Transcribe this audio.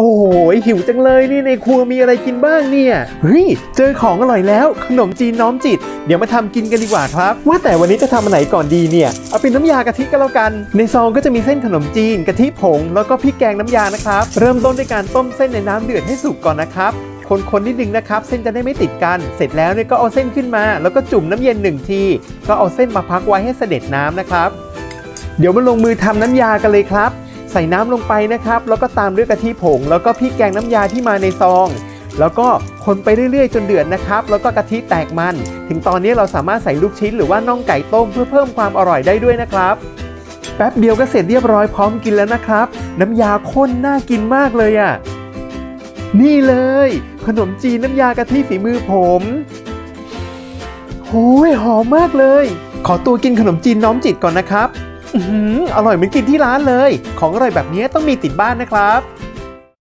โอ้โหหิวจังเลยนี่ในครัวมีอะไรกินบ้างเนี่ยเฮ้ยเจอของอร่อยแล้ว ขนมจีนน้อมจิต เดี๋ยวมาทำกินกันดีกว่าครับ ว่าแต่วันนี้จะทำอันไหนก่อนดีเนี่ยเอาเป็นน้ำยากะทิก็แล้วกัน ในซองก็จะมีเส้นขนมจีนกะทิผงแล้วก็พริกแกงน้ำยานะครับ เริ่มต้นด้วยการต้มเส้นในน้ำเดือดให้สุกก่อนนะครับคนๆนิดนึงนะครับ เส้นจะได้ไม่ติดกัน เสร็จแล้วเนี่ยก็เอาเส้นขึ้นมา แล้วก็จุ่มน้ำเย็นหนึ่งที ก็เอาเส้นมาพักไว้ให้เสด็จน้ำนะครับ เดี๋ยวมาลงมือทำน้ำยากันเลยครับ ใส่น้ำลงไปนะครับ แล้วก็ตามด้วยกะทิผง แล้วก็พริกแกงน้ำยาที่มาในซอง แล้วก็คนไปเรื่อยๆ จนเดือดนะครับ แล้วก็กะทิแตกมัน ถึงตอนนี้เราสามารถใส่ลูกชิ้นหรือว่าน่องไก่ต้มเพื่อเพิ่มความอร่อยได้ด้วยนะครับ แป๊บเดียวก็เสร็จเรียบร้อยพร้อมกินแล้วนะครับ น้ำยาข้นน่ากินมากเลยอะ่ะ นี่เลย ขนมจีนน้ำยากะทิฝีมือผมโอ้ยหอมมากเลย ขอตัวกินขนมจีนน้อมจิตก่อนนะครับ อร่อยเหมือนกินที่ร้านเลย ของอร่อยแบบนี้ต้องมีติดบ้านนะครับ